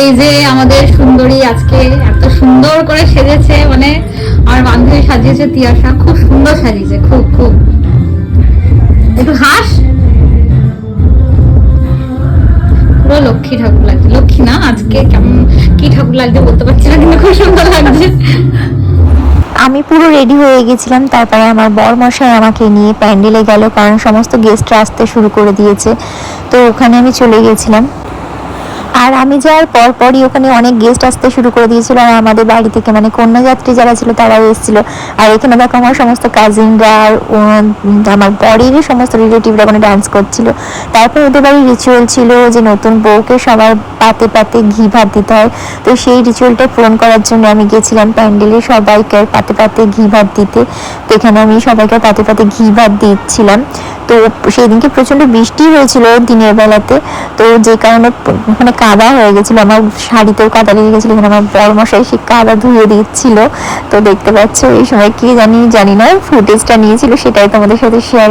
এই যে আমাদের সুন্দরী আজকে এত সুন্দর করে সেজেছে মানে আমার বান্ধবী সাজিয়েছে তিয়াশা, খুব সুন্দর সাজিয়েছে, খুব খুব। একটু হাস। পুরো লক্ষ্মী ঠাকুর লাগছে। লক্ষ্মী না, আজকে কেমন, কি ঠাকুর লাগছে বলতে পারছি না, কিন্তু খুব সুন্দর লাগছে। আমি পুরো রেডি হয়ে গেছিলাম, তারপরে আমার বর মশাই আমাকে নিয়ে প্যান্ডেলে গেল, কারণ সমস্ত গেস্টরা আসতে শুরু করে দিয়েছে। তো ওখানে আমি চলে গেছিলাম। আর আমি যাওয়ার পর পরই ওখানে অনেক গেস্ট আসতে শুরু করে দিয়েছিল আর আমাদের বাড়ি থেকে মানে কন্যাযাত্রী যারা ছিল তারাও এসেছিল। আর এখানে দেখো আমার সমস্ত কাজিনরা আর আমার বরেরই সমস্ত রিলেটিভরা ওখানে ডান্স করছিল। তারপর ওদের বাড়ির রিচুয়াল ছিল যে নতুন বউকে সবার পাতে পাতে ঘি ভাত দিতে হয়। তো সেই রিচুয়ালটা পূরণ করার জন্য আমি গেছিলাম প্যান্ডেলে সবাইকে পাতে পাতে ঘি ভাত দিতে। তো এখানে আমি সবাইকে পাতে পাতে ঘি ভাত দিচ্ছিলাম। তো সেই দিনকে প্রচণ্ড বৃষ্টি হয়েছিল দিনের বেলাতে। তো যে কারণে মানে কাদা হয়ে গেছিল, আমার শাড়িতেও কাদা লেগে গেছিল, এখানে আমার বড় মশাই সে কাদা ধুয়ে দিচ্ছিল। তো দেখতে পাচ্ছ এই সময় কি জানি জানি না ফুটেজটা নিয়েছিল, সেটাই তোমাদের সাথে শেয়ার